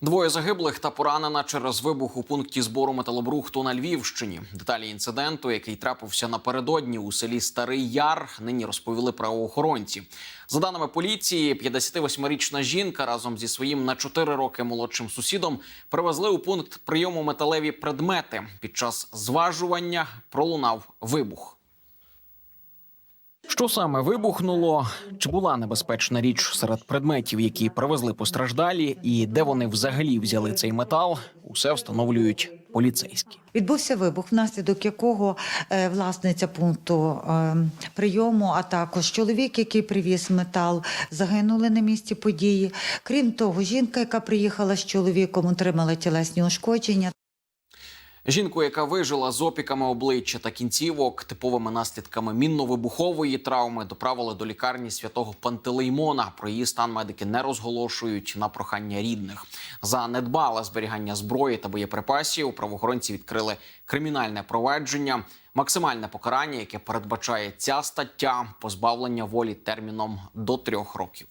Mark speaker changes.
Speaker 1: Двоє загиблих та поранена через вибух у пункті збору металобрухту на Львівщині. Деталі інциденту, який трапився напередодні у селі Старий Яр, нині розповіли правоохоронці. За даними поліції, 58-річна жінка разом зі своїм на 4 роки молодшим сусідом привезли у пункт прийому металеві предмети. Під час зважування пролунав вибух. Що саме вибухнуло? Чи була небезпечна річ серед предметів, які привезли постраждалі, і де вони взагалі взяли цей метал? Усе встановлюють поліцейські.
Speaker 2: Відбувся вибух, внаслідок якого е, власниця пункту е, прийому, а також чоловік, який привіз метал, загинули на місці події. Крім того, жінка, яка приїхала з чоловіком, отримала тілесні ушкодження.
Speaker 1: Жінку, яка вижила з опіками обличчя та кінцівок, типовими наслідками мінно-вибухової травми, доправили до лікарні святого Пантелеймона. Про її стан медики не розголошують на прохання рідних. За недбале зберігання зброї та боєприпасів правоохоронці відкрили кримінальне провадження. Максимальне покарання, яке передбачає ця стаття, позбавлення волі терміном до трьох років.